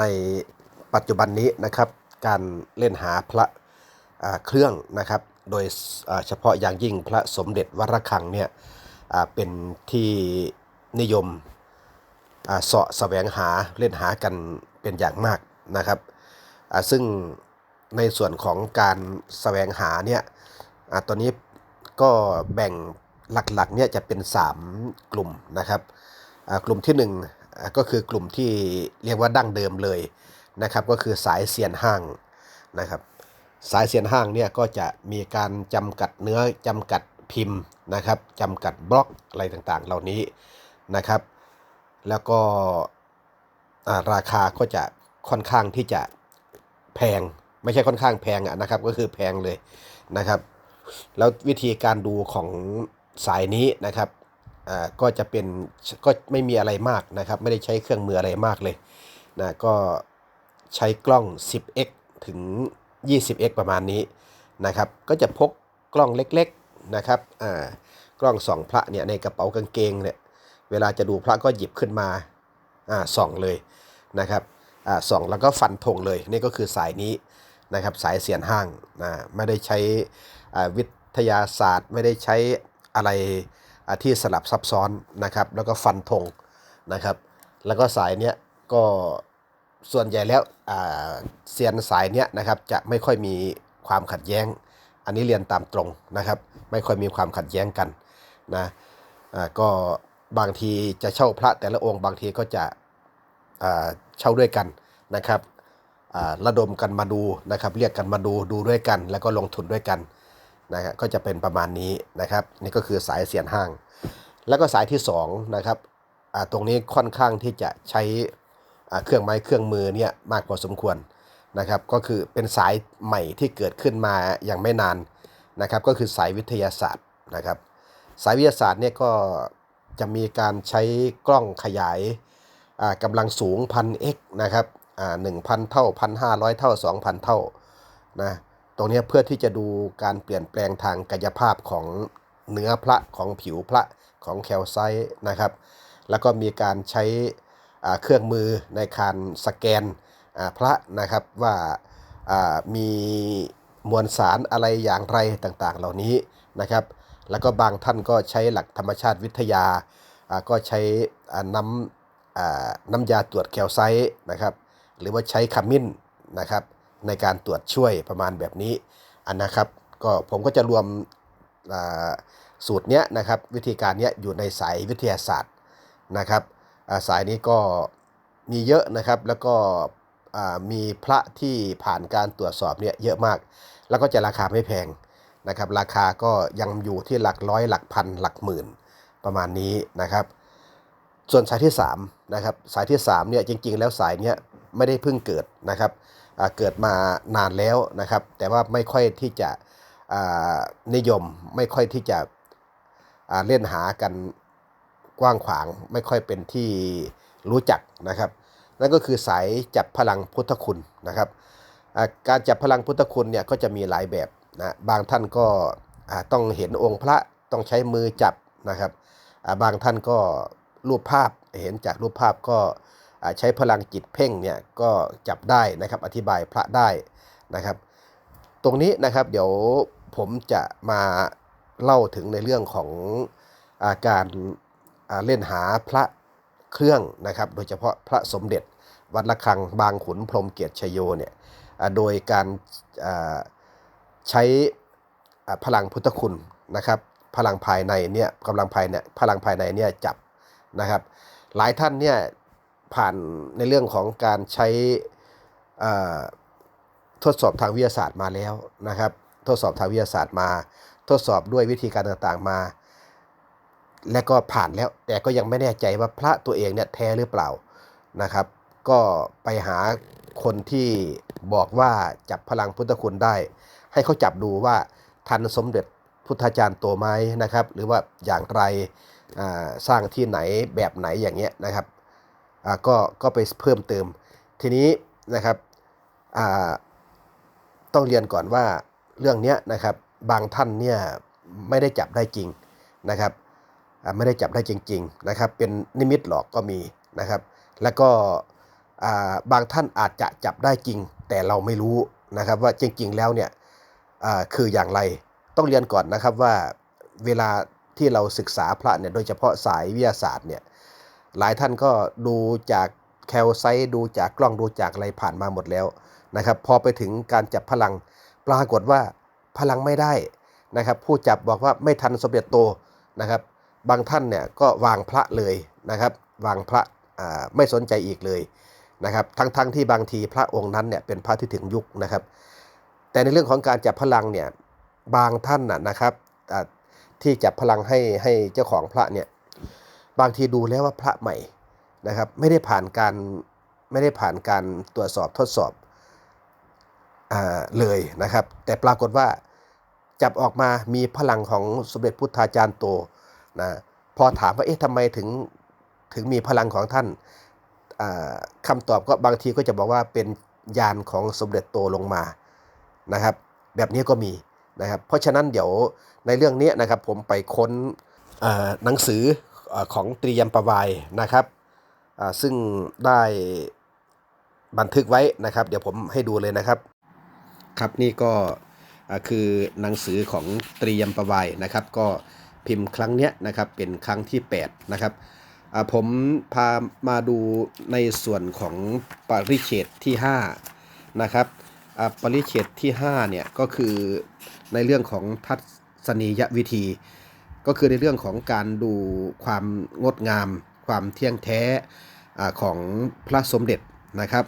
ในปัจจุบันนี้นะครับ การเล่นหาพระเครื่องนะครับ โดยเฉพาะอย่างยิ่งพระสมเด็จวัดระฆังเนี่ยเป็นที่นิยมเสาะแสวงหาเล่นหากันเป็นอย่างมากนะครับ ซึ่งในส่วนของการแสวงหาเนี่ยอตัวนี้ก็แบ่งหลักๆเนี่ยจะเป็น 3 กลุ่มนะครับกลุ่มที่1อ่า ก็คือกลุ่มที่เรียกว่าดั้งเดิมเลยนะครับ ก็คือสายเซียนห้างนะครับ สายเซียนห้างเนี่ยก็จะมีการจำกัดเนื้อจำกัดพิมพ์นะครับจำกัดบล็อกอะไรต่างๆ เหล่านี้นะครับ แล้วก็ราคาก็จะค่อนข้างที่จะแพงไม่ใช่ค่อนข้างแพงะนะครับ ก็คือแพงเลยนะครับ แล้ววิธีการดูของสายนี้นะครับ ก็จะเป็นก็ไม่มีอะไรมากนะครับ ไม่ได้ใช้เครื่องมืออะไรมากเลยนะก็ใช้กล้อง 10x ถึง 20x ประมาณนี้นะครับ ก็จะพกกล้องเล็กๆนะครับกล้องส่องพระเนี่ยในกระเป๋ากางเกงเนี่ยเวลาจะดูพระก็หยิบขึ้นมาส่องเลยนะครับส่องแล้วก็ฟันธงเลยนี่ก็คือสายนี้นะครับสายเสียนห้างนะไม่ได้ใช้วิทยาศาสตร์ ไม่ได้ใช้อะไร ที่สลับซับซ้อนนะครับ แล้วก็ฟันธงนะครับ แล้วก็สายเนี้ยก็ส่วนใหญ่แล้วเซียนสายเนี้ยนะครับจะไม่ค่อยมีความขัดแย้ง อันนี้เรียนตามตรงนะครับ ไม่ค่อยมีความขัดแย้งกันนะอ่าก็บางทีจะเช่าพระแต่ละองค์ บางทีก็จะอ่าเช่าด้วยกันนะครับอ่าระดมกันมาดูนะครับ เรียกกันมาดูดูด้วยกัน แล้วก็ลงทุนด้วยกัน นะครับก็จะเป็นประมาณนี้นะครับ นี่ก็คือสายเสียนห้าง แล้วก็สายที่2นะครับอ่าตรงนี้ค่อนข้างที่จะใช้อ่าเครื่องไม้เครื่องมือเนี่ยมากพอสมควรนะครับ ก็คือเป็นสายใหม่ที่เกิดขึ้นมาอย่างไม่นานนะครับ ก็คือสายวิทยาศาสตร์นะครับ สายวิทยาศาสตร์เนี่ยก็จะมีการใช้กล้องขยายอ่ากำลังสูง 1000x นะครับอ่า1,000เท่า1,500เท่า2,000เท่านะ ตรงนี้เพื่อที่จะดูการเปลี่ยนแปลงทางกายภาพของเนื้อพระของผิวพระของแคลไซต์นะครับ แล้วก็มีการใช้เครื่องมือในการสแกนพระนะครับว่ามีมวลสารอะไรอย่างไรต่างๆ เหล่านี้นะครับ แล้วก็บางท่านก็ใช้หลักธรรมชาติวิทยา ก็ใช้น้ำน้ำยาตรวจแคลไซต์นะครับ หรือว่าใช้ขมิ้นนะครับ ในการตรวจช่วยประมาณแบบนี้อันนะครับ ก็ผมก็จะรวมสูตรเนี้ยนะครับ วิธีการเนี้ยอยู่ในสายวิทยาศาสตร์นะครับสายนี้ก็มีเยอะนะครับแล้วก็มีพระที่ผ่านการตรวจสอบเนี่ยเยอะมาก แล้วก็จะราคาไม่แพงนะครับ ราคาก็ยังอยู่ที่หลักร้อยหลักพันหลักหมื่นประมาณนี้นะครับ ส่วนสายที่3นะครับสายที่3เนี่ยจริงๆ แล้วสายเนี้ยไม่ได้เพิ่งเกิดนะครับ เกิดมานานแล้วนะครับ แต่ว่าไม่ค่อยที่จะนิยมไม่ค่อยที่จะเล่นหากันกว้างขวาง ไม่ค่อยเป็นที่รู้จักนะครับ นั่นก็คือสายจับพลังพุทธคุณนะครับ การจับพลังพุทธคุณเนี่ยก็จะมีหลายแบบนะบางท่านก็ต้องเห็นองค์พระต้องใช้มือจับนะครับ บางท่านก็รูปภาพเห็นจากรูปภาพก็ ใช้พลังจิตเพ่งเนี่ยก็จับได้นะครับอธิบายพระได้นะครับ ตรงนี้นะครับเดี๋ยวผมจะมาเล่าถึงในเรื่องของอาการาเล่นหาพระเครื่องนะครับ โดยเฉพาะพระสมเด็จวัดระฆังบางขุนพรมเกียรติชโยเนี่ยโดยการาใช้พลังพุทธคุณนะครับ พลังภายในเนี่ยกำลังภายในพลังภายในเนี่ยจับนะครับ หลายท่านเนี่ย ผ่านในเรื่องของการใช้ทดสอบทางวิทยาศาสตร์มาแล้วนะครับ ทดสอบทางวิทยาศาสตร์มา ทดสอบด้วยวิธีการต่างๆมา และก็ผ่านแล้ว แต่ก็ยังไม่แน่ใจว่าพระตัวเองเนี่ยแท้หรือเปล่านะครับ ก็ไปหาคนที่บอกว่าจับพลังพุทธคุณได้ ให้เขาจับดูว่าทันสมเด็จพุทธาจารย์ตัวไหมนะครับ หรือว่าอย่างไรสร้างที่ไหนแบบไหนอย่างเงี้ยนะครับ อ่าก็ก็ไปเพิ่มเติม ทีนี้นะครับอ่าต้องเรียนก่อนว่าเรื่องนี้นะครับบางท่านเนี่ยไม่ได้จับได้จริงนะครับไม่ได้จับได้จริง ๆนะครับ เป็นนิมิตหลอกก็มีนะครับ แล้วก็บางท่านอาจจะจับได้จริง แต่เราไม่รู้นะครับว่าจริง ๆ แล้วเนี่ยคืออย่างไรต้องเรียนก่อนนะครับว่าเวลาที่เราศึกษาพระเนี่ยโดยเฉพาะสายวิทยาศาสตร์เนี่ย หลายท่านก็ดูจากแคลไซต์ดูจากกล้องดูจากอะไรผ่านมาหมดแล้วนะครับ พอไปถึงการจับพลัง ปรากฏว่าพลังไม่ได้นะครับ ผู้จับบอกว่าไม่ทันสมเด็จโตนะครับ บางท่านเนี่ยก็วางพระเลยนะครับ วางพระไม่สนใจอีกเลยนะครับ ทั้งๆทที่บางทีพระองค์นั้นเนี่ยเป็นพระที่ถึงยุคนะครับ แต่ในเรื่องของการจับพลังเนี่ยบางท่านนะครับที่จับพลังให้ให้เจ้าของพระเนี่ย บางทีดูแล้วว่าพระใหม่นะครับ ไม่ได้ผ่านการไม่ได้ผ่านการตรวจสอบทดสอบอ่าเลยนะครับ แต่ปรากฏว่าจับออกมามีพลังของสมเด็จพุทธาจารย์โตนะพอถามว่าเอ๊ะทำไมถึงถึงมีพลังของท่านอ่าคำตอบก็บางทีก็จะบอกว่าเป็นยานของสมเด็จโตลงมานะครับ แบบนี้ก็มีนะครับ เพราะฉะนั้นเดี๋ยวในเรื่องนี้นะครับผมไปค้นอ่าหนังสือ ของตรียมประวายนะครับซึ่งได้บันทึกไว้นะครับ เดี๋ยวผมให้ดูเลยนะครับ ครับนี่ก็คือหนังสือของตรียมประวายนะครับ ก็พิมพ์ครั้งเนี้ยนะครับเป็นครั้งที่ 8 นะครับผมพามาดูในส่วนของปริเฉดที่ 5 นะครับปริเฉดที่5เนี่ยก็คือในเรื่องของทัศนียวิธี ก็คือในเรื่องของการดูความงดงาม ความเที่ยงแท้ของพระสมเด็จนะครับ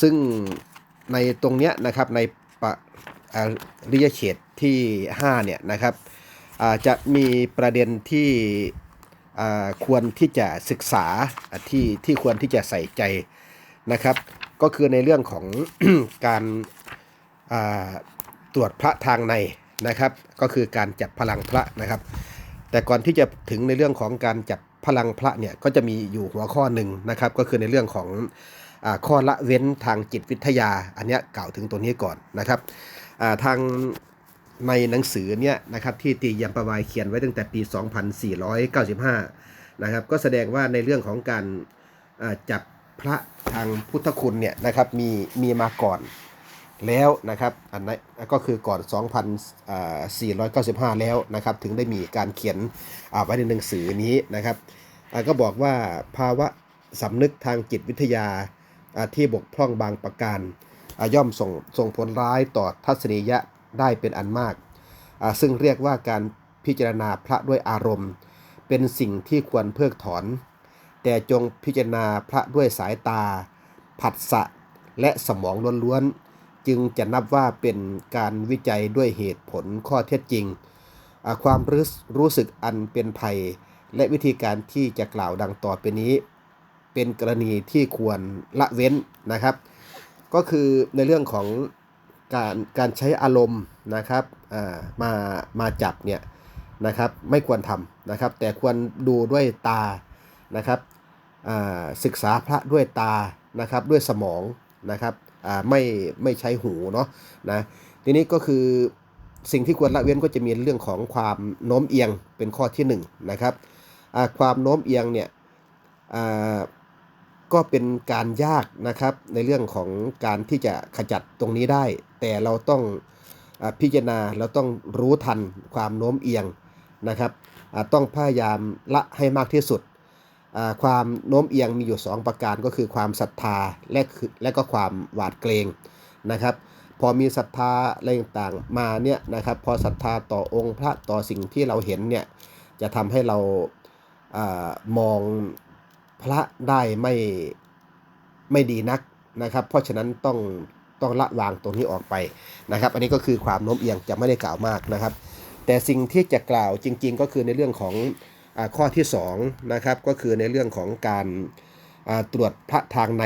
ซึ่งในตรงเนี้ยนะครับในปริยเฉดที่ 5 เนี่ยนะครับจะมีประเด็นที่ควรที่จะศึกษาที่ที่ควรที่จะใส่ใจนะครับ ก็คือในเรื่องของการตรวจพระทางใน นะครับ ก็คือการจับพลังพระนะครับ แต่ก่อนที่จะถึงในเรื่องของการจับพลังพระเนี่ยก็จะมีอยู่หัวข้อหนึ่งนะครับ ก็คือในเรื่องของอข้อละเว้นทางจิตวิทยา อันนี้กล่าวถึงตัวนี้ก่อนนะครับทางในหนังสือเนี่ยนะครับที่ตียมประวายเขียนไว้ตั้งแต่ปี 2495 นะครับ ก็แสดงว่าในเรื่องของการจับพระทางพุทธคุณเนี่ยนะครับมีมีมาก่อน แล้วนะครับอันนั้นก็คือก่อน 2,495 แล้วนะครับถึงได้มีการเขียนไว้ในหนังสือนี้นะครับก็บอกว่าภาวะสำนึกทางจิตวิทยาที่บกพร่องบางประการย่อมส่งส่งผลร้ายต่อทัศนียะได้เป็นอันมาก ซึ่งเรียกว่าการพิจารณาพระด้วยอารมณ์ เป็นสิ่งที่ควรเพิกถอน แต่จงพิจารณาพระด้วยสายตา ผัสสะ และสมองล้วนๆ จึงจะนับว่าเป็นการวิจัยด้วยเหตุผลข้อเท็จจริง ความรู้รู้สึกอันเป็นภัย และวิธีการที่จะกล่าวดังต่อไปนี้ เป็นกรณีที่ควรละเว้นนะครับ ก็คือในเรื่องของการการใช้อารมณ์นะครับมามาจับเนี่ยนะครับไม่ควรทำนะครับ แต่ควรดูด้วยตานะครับศึกษาพระด้วยตานะครับด้วยสมอง นะครับไม่ไม่ใช้หูเนาะนะทีนี้ก็คือสิ่งที่ควรละเว้นก็จะมีเรื่องของความโน้มเอียงเป็นข้อที่หนึ่งนะครับความโน้มเอียงเนี่ยก็เป็นการยากนะครับในเรื่องของการที่จะขจัดตรงนี้ได้ แต่เราต้องอพิจารณาเราต้องรู้ทันความโน้มเอียงนะครับต้องพยายามละให้มากที่สุด ความโน้มเอียงมีอยู่ 2 ประการก็คือความศรัทธาและและก็ความหวาดเกรงนะครับ พอมีศรัทธาอะไรต่างๆมาเนี่ยนะครับพอศรัทธาต่อองค์พระต่อสิ่งที่เราเห็นเนี่ยจะทำให้เราอามองพระได้ไม่ไม่ดีนักนะครับ เพราะฉะนั้นต้องต้องละวางตรงนี้ออกไปนะครับ อันนี้ก็คือความโน้มเอียงจะไม่ได้กล่าวมากนะครับ แต่สิ่งที่จะกล่าวจริง ๆ ก็คือในเรื่องของ ข้อที่2นะครับก็คือในเรื่องของการตรวจพระทางใน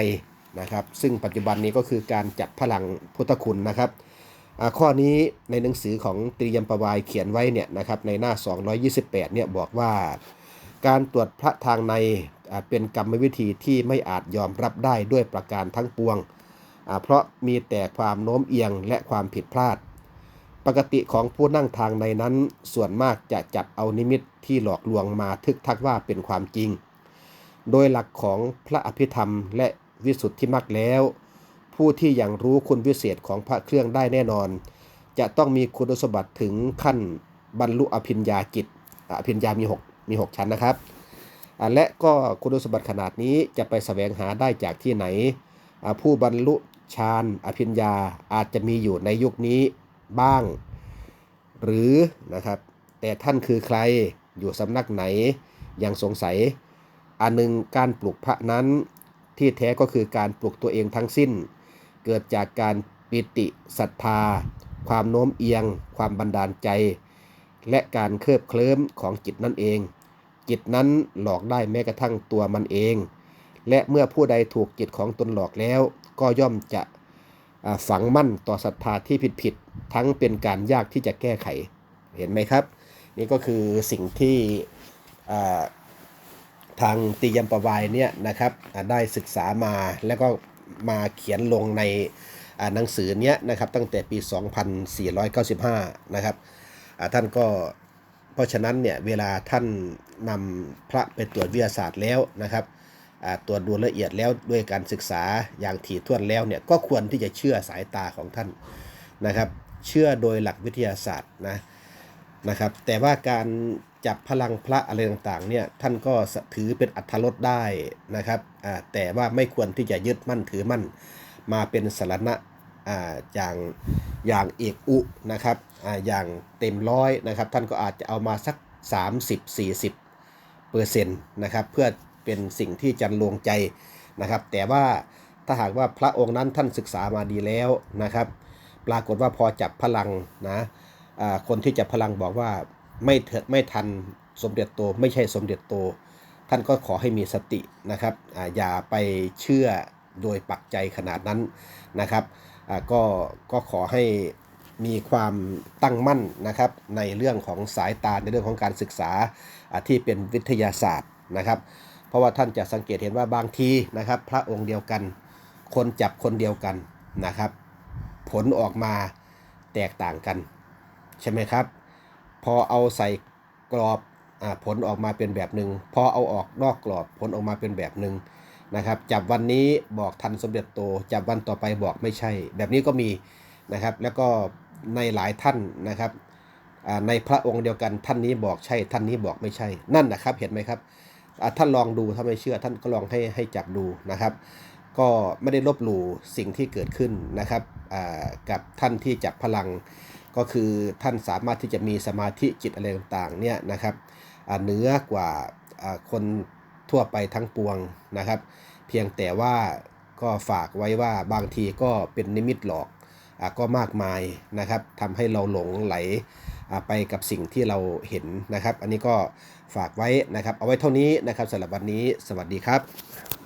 นะครับ ซึ่งปัจจุบันนี้ก็คือการจับพลังพุทธคุณนะครับข้อนี้ในหนังสือของตรียมประวายเขียนไว้เนี่ยนะครับในหน้า 228เนี่ยบอกว่า การตรวจพระทางในเป็นกรรมวิธีที่ไม่อาจยอมรับได้ด้วยประการทั้งปวง เพราะมีแต่ความโน้มเอียงและความผิดพลาด ปกติของผู้นั่งทางในนั้น ส่วนมากจะจับเอานิมิตที่หลอกลวงมาทึกทักว่าเป็นความจริง โดยหลักของพระอภิธรรมและวิสุทธิมรรคแล้ว ผู้ที่ยังรู้คุณวิเศษของพระเครื่องได้แน่นอน จะต้องมีคุณสมบัติถึงขั้นบรรลุอภิญญากิจอภิญญามีหกมีหกชั้นนะครับ และก็คุณสมบัติขนาดนี้จะไปแสวงหาได้จากที่ไหน ผู้บรรลุฌานอภิญญาอาจจะมีอยู่ในยุคนี้ บ้าง หรือนะครับ แต่ท่านคือใครอยู่สำนักไหนยังสงสัย อันหนึ่งการปลุกพระนั้นที่แท้ก็คือการปลุกตัวเองทั้งสิ้น เกิดจากการปิติศรัทธา ความโน้มเอียง ความบันดาลใจ และการเคลิบเคลิ้มของจิตนั่นเอง จิตนั้นหลอกได้แม้กระทั่งตัวมันเอง และเมื่อผู้ใดถูกจิตของตนหลอกแล้ว ก็ย่อมจะ ฝังมั่นต่อศรัทธาที่ผิดๆทั้งเป็นการยากที่จะแก้ไขเห็นไหมครับ นี่ก็คือสิ่งที่ทางตียมประวายเนี่ยนะครับได้ศึกษามาแล้วก็มาเขียนลงในหนังสือเนี้ยนะครับตั้งแต่ปี 2495 นะครับอ่าท่านก็เพราะฉะนั้นเนี่ยเวลาท่านนำพระไปตรวจวิทยาศาสตร์แล้วนะครับ ตรวจดูละเอียดแล้วด้วยการศึกษาอย่างถี่ถ้วนแล้วเนี่ยก็ควรที่จะเชื่อสายตาของท่านนะครับ เชื่อโดยหลักวิทยาศาสตร์นะนะครับ แต่ว่าการจับพลังพระอะไรต่างๆเนี่ยท่านก็ถือเป็นอัธรสได้นะครับแต่ว่าไม่ควรที่จะยึดมั่นถือมั่นมาเป็นสารณะอ่าอย่างอย่างเอกอุนะครับออย่างเต็มร้อยนะครับ ท่านก็อาจจะเอามาสัก 30-40เปอร์เซ็นต์นะครับเพื่อ เป็นสิ่งที่จันลวงใจนะครับ แต่ว่าถ้าหากว่าพระองค์นั้นท่านศึกษามาดีแล้วนะครับ ปรากฏว่าพอจับพลังนะคนที่จะพลังบอกว่าไม่เถิดไม่ทันสมเด็จโตไม่ใช่สมเด็จโต ท่านก็ขอให้มีสตินะครับออย่าไปเชื่อโดยปักใจขนาดนั้นนะครับก็ก็ขอให้มีความตั้งมั่นนะครับในเรื่องของสายตาในเรื่องของการศึกษาที่เป็นวิทยาศาสตร์นะครับ เพราะว่าท่านจะสังเกตเห็นว่าบางทีนะครับ พระองค์เดียวกัน คนจับคนเดียวกันนะครับ ผลออกมาแตกต่างกัน ใช่ไหมครับ พอเอาใส่กรอบอผลออกมาเป็นแบบหนึ่งพอเอาออกนอกกรอบผลออกมาเป็นแบบหนึ่งนะครับ จับวันนี้บอกทันสมเด็จโต จับวันต่อไปบอกไม่ใช่ แบบนี้ก็มีนะครับ แล้วก็ในหลายท่านนะครับในพระองค์เดียวกันท่านนี้บอกใช่ ท่านนี้บอกไม่ใช่ นั่นนะครับ เห็นไหมครับ ท่านลองดูถ้าไม่เชื่อท่านก็ลองให้ให้จับดูนะครับ ก็ไม่ได้ลบหลู่สิ่งที่เกิดขึ้นนะครับกับท่านที่จับพลัง ก็คือท่านสามารถที่จะมีสมาธิจิตอะไรต่างๆเนี่ยนะครับเหนือกว่าคนทั่วไปทั้งปวงนะครับ เพียงแต่ว่าก็ฝากไว้ว่าบางทีก็เป็นนิมิตหลอกอก็มากมายนะครับทำให้เราหลงไหล ไปกับสิ่งที่เราเห็นนะครับ อันนี้ก็ฝากไว้นะครับ เอาไว้เท่านี้นะครับสำหรับวันนี้ สวัสดีครับ